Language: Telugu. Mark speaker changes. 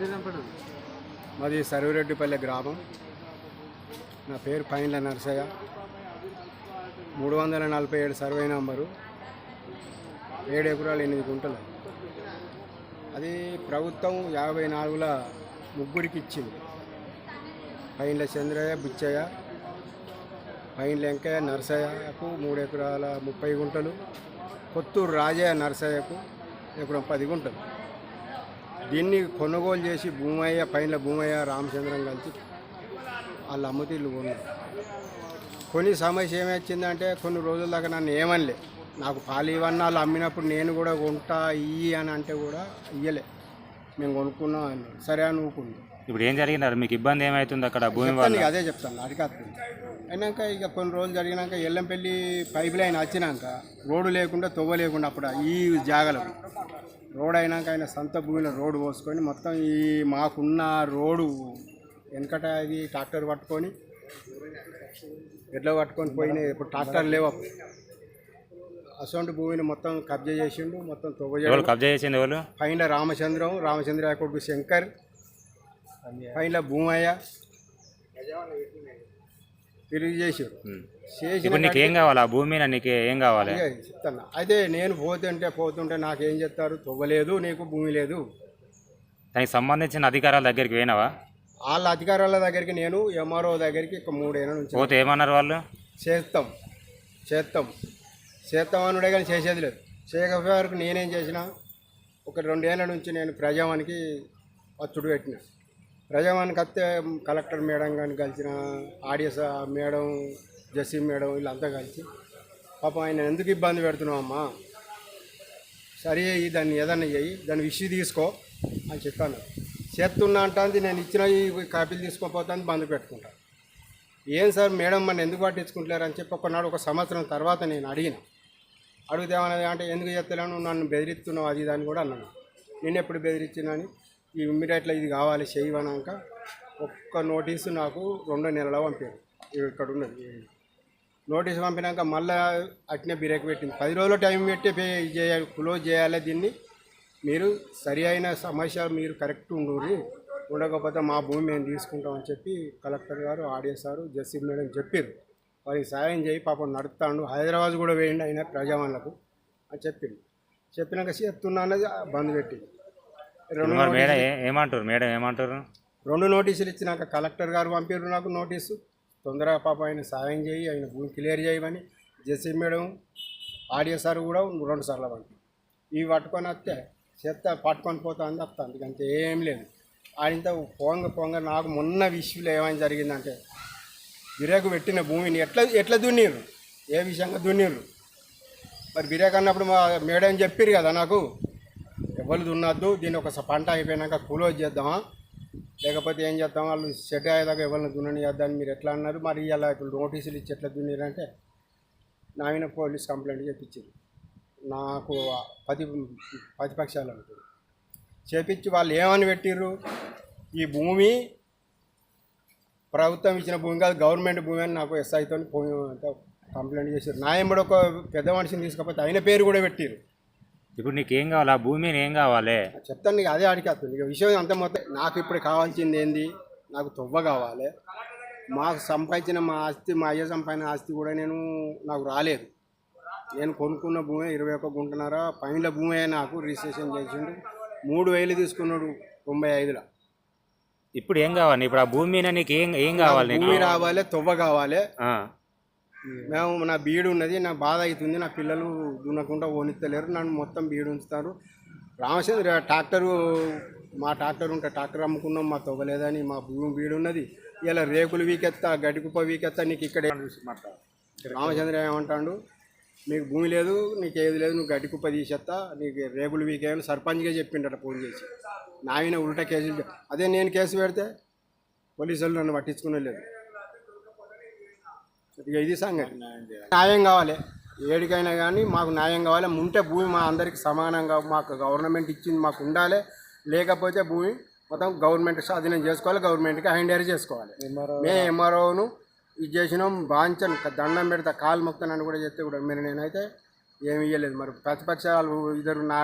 Speaker 1: మాది సర్విరెడ్డిపల్లె గ్రామం. నా పేరు పైన్ల నర్సయ్య. మూడు వందల నలభై ఏడు సర్వే నంబరు. ఏడు ఎకరాలు ఎనిమిది గుంటలు. అది ప్రభుత్వం యాభై నాలుగుల ముగ్గురికి ఇచ్చింది. పైన్ల చంద్రయ్య బుచ్చయ్య పైన్ల వెంకయ్య నరసయ్యకు మూడు ఎకరాల ముప్పై గుంటలు. కొత్తూరు రాజయ్య నర్సయ్యకు ఎకరం పది గుంటలు. దీన్ని కొనుగోలు చేసి భూమయ్య పైన భూమయ్య రామచంద్రం కలిసి వాళ్ళ అమ్మతీళ్ళు కొన్నారు. కొన్ని సమస్య ఏమొచ్చిందంటే కొన్ని రోజుల దాకా నన్ను ఏమనలే. నాకు పాలు ఇవన్నీ వాళ్ళు అమ్మినప్పుడు నేను కూడా కొంటా ఇయ్యి అని అంటే కూడా ఇయ్యలే. మేము కొనుక్కున్నాం అన్నాడు సరే అని ఊకుంది.
Speaker 2: ఇప్పుడు ఏం జరిగినారు? మీకు ఇబ్బంది ఏమవుతుంది అక్కడ భూమి
Speaker 1: అదే చెప్తాను. అడిగేస్తుంది అయినాక ఇక కొన్ని రోజులు జరిగినాక ఎల్లంపల్లి పైప్ లైన్ వచ్చినాక రోడ్డు లేకుండా తొవ్వ లేకుండా అప్పుడు ఈ జాగలు రోడ్ అయినాక ఆయన సొంత భూమిలో రోడ్డు పోసుకొని మొత్తం ఈ మాకున్న రోడ్డు వెనకట ఇది ట్రాక్టర్ పట్టుకొని ఎడ్ల పట్టుకొని పోయినాయి. ఇప్పుడు ట్రాక్టర్ లేవు. అసొంటి భూమిని మొత్తం కబ్జా చేసిండు మొత్తం తొవ్వ
Speaker 2: కబ్జా చేసింది ఎవరు?
Speaker 1: పైన రామచంద్రం రామచంద్ర కొడుకు శంకర్ పైన భూమయ్య. తిరిగి చేసారు
Speaker 2: ఇప్పుడు నీకు ఏం కావాలి? ఆ భూమి మీద నీకు ఏం కావాలి?
Speaker 1: చెప్తాను అయితే నేను పోతుంటే పోతుంటే నాకేం చెప్తారు? తవ్వలేదు నీకు భూమి లేదు.
Speaker 2: దానికి సంబంధించిన అధికారాల దగ్గరికి పోయినావా?
Speaker 1: వాళ్ళ అధికారుల దగ్గరికి నేను ఎంఆర్ఓ దగ్గరికి ఒక మూడేళ్ళ నుంచి
Speaker 2: పోతే ఏమన్నారు వాళ్ళు?
Speaker 1: చేస్తాం. చేస్తాం. చేస్తాం అనుడే కానీ చేసేది లేదు. చేయకపోయే వరకు నేనేం చేసిన ఒక రెండేళ్ళ నుంచి నేను ప్రజావానికి అచ్చుడు పెట్టిన. ప్రజావానికి వస్తే కలెక్టర్ మేడం కానీ కలిసిన ఆడియస్ మేడం జస్సీ మేడం వీళ్ళంతా కలిసి పాపం ఆయన ఎందుకు ఇబ్బంది పెడుతున్నావు అమ్మా? సరే అయ్యి దాన్ని ఏదన్నా చెయ్యి దాన్ని విషి తీసుకో అని చెప్పాను. చేస్తున్నా అంటుంది నేను ఇచ్చిన ఈ కాపీలు తీసుకోపోతాను బంద్ పెట్టుకుంటాను ఏం సార్ మేడం మన ఎందుకు పట్టించుకుంటలేరు అని చెప్పి ఒకనాడు ఒక సంవత్సరం తర్వాత నేను అడిగిన. అడిగితే ఏమన్నది అంటే ఎందుకు చెప్తలేను నన్ను బెదిరిస్తున్నావు అది దాన్ని కూడా అన్నాను. నేను ఎప్పుడు బెదిరించినా అని ఇమ్మీడియట్లో ఇది కావాలి చేయవనాక ఒక్క నోటీసు నాకు రెండో నెలలో పంపారు. ఇక్కడ ఉన్నది. నోటీస్ పంపినాక మళ్ళీ అట్నే బ్రేక్ పెట్టింది. పది రోజులు టైం పెట్టి పే చేయాలి క్లోజ్ చేయాలి దీన్ని. మీరు సరి అయిన సమస్య మీరు కరెక్ట్ ఉండూరి ఉండకపోతే మా భూమి మేము తీసుకుంటామని చెప్పి కలెక్టర్ గారు ఆడియో సారు జస్టిస్ మేడం చెప్పారు వారికి సాయం చేయి పాపం నడుపుతాడు హైదరాబాద్ కూడా వేయండి అయినా ప్రజావాళ్ళకు అని చెప్పింది చెప్పినాక చేస్తున్నా అనేది బంద్ పెట్టింది. రెండు
Speaker 2: మేడం? ఏమంటారు? మేడం ఏమంటారు?
Speaker 1: రెండు నోటీసులు ఇచ్చినాక కలెక్టర్ గారు పంపారు నాకు నోటీసు. తొందరగా పాప ఆయన సాయం చేయి ఆయన భూమి క్లియర్ చేయమని జెసి మేడం ఆడియో సార్ కూడా రెండు సార్లు పంపి ఇవి పట్టుకొని వస్తే చెత్త పట్టుకొని పోతా అని వస్తా అందుకంటే ఏం లేదు. ఆయనతో పోంగ పోంగ నాకు మొన్న విషయంలో ఏమైనా జరిగిందంటే బిరేకు పెట్టిన భూమిని ఎట్లా ఎట్లా దున్నిర్రు? ఏ విషయంగా దున్నిర్రు? మరి బిరేక్ అన్నప్పుడు మా మేడం చెప్పారు కదా నాకు వాళ్ళు దున్నద్దు దీన్ని ఒక పంట అయిపోయినాక కూలోజ్ చేద్దామా? లేకపోతే ఏం చేద్దాం వాళ్ళు షెడ్ అయ్యేదాకా ఎవరిని దున్నని చేద్దామని మీరు ఎట్లా అన్నారు? మరి ఇలా ఇప్పుడు నోటీసులు ఇచ్చి ఎట్లా దున్నారంటే నా మీద పోలీస్ కంప్లైంట్ చేపించారు నాకు పది ప్రతిపక్షాలు అంటారు చేపించి వాళ్ళు ఏమని పెట్టిర్రు? ఈ భూమి ప్రభుత్వం ఇచ్చిన భూమి కాదు గవర్నమెంట్ భూమి అని నాకు ఎస్ఐతో కంప్లైంట్ చేశారు నా ఎంబడి ఒక పెద్ద మనిషిని తీసుకపోతే ఆయన పేరు కూడా పెట్టిర్రు.
Speaker 2: ఇప్పుడు నీకు ఏం కావాలి? ఆ భూమి ఏం కావాలి?
Speaker 1: చెప్తాను నీకు అదే అడిగేస్తుంది ఇక విషయం అంత మొత్తం నాకు ఇప్పుడు కావాల్సింది ఏంది? నాకు తొవ్వ కావాలి. మాకు సంపాదించిన మా ఆస్తి మా అయ్య సంపాదించిన ఆస్తి కూడా నేను నాకు రాలేదు. నేను కొనుక్కున్న భూమి ఇరవై ఒక్క గుంటన్నర. పైన భూమి నాకు రిజిస్ట్రేషన్ చేసిండు. మూడు వేలు తీసుకున్నాడు తొంభై ఐదులో.
Speaker 2: ఇప్పుడు ఏం కావాలి? ఇప్పుడు ఆ భూమి మీద నీకు ఏం ఏం కావాలి
Speaker 1: భూమి రావాలి తొవ్వ కావాలి. మేము నా బీడు ఉన్నది నా బాధ అవుతుంది నా పిల్లలు దున్నకుండా ఓనిస్తలేరు నన్ను మొత్తం బీడు ఉంచుతారు. రామచంద్ర ట్రాక్టరు మా ట్రాక్టర్ ఉంటే ట్రాక్టర్ అమ్ముకున్నాం మా తవ్వలేదని మా భూమి బీడు ఉన్నది. ఇలా రేకులు వీకెత్తా గడికుప్ప వీకెత్తా నీకు ఇక్కడే రామచంద్ర ఏమంటాడు? నీకు భూమి లేదు నీకు ఏది లేదు నువ్వు గడ్డి కుప్ప తీసేస్తా నీకు రేకులు వీకేమని సర్పంచ్గా చెప్పిండట ఫోన్ చేసి. నా ఆయన ఉల్టా కేసులు అదే నేను కేసు పెడితే పోలీసులు నన్ను పట్టించుకునే లేదు ఇక ఇది సంగతి. న్యాయం కావాలి. ఏడికైనా కానీ మాకు న్యాయం కావాలి. ఉంటే భూమి మా అందరికి సమానంగా మాకు గవర్నమెంట్ ఇచ్చింది మాకు ఉండాలి. లేకపోతే భూమి మొత్తం గవర్నమెంట్ స్వాధీనం చేసుకోవాలి. గవర్నమెంట్కి హ్యాండ్ ఓవర్ చేసుకోవాలి. మేము ఎంఆర్ఓను ఇది చేసినాం. బాంచన్ దండం పెడతా. కాలు మొక్తానని కూడా చెప్తే కూడా మీరు నేనైతే ఏమి ఇవ్వలేదు మరి ప్రతిపక్షాలు ఇద్దరు నా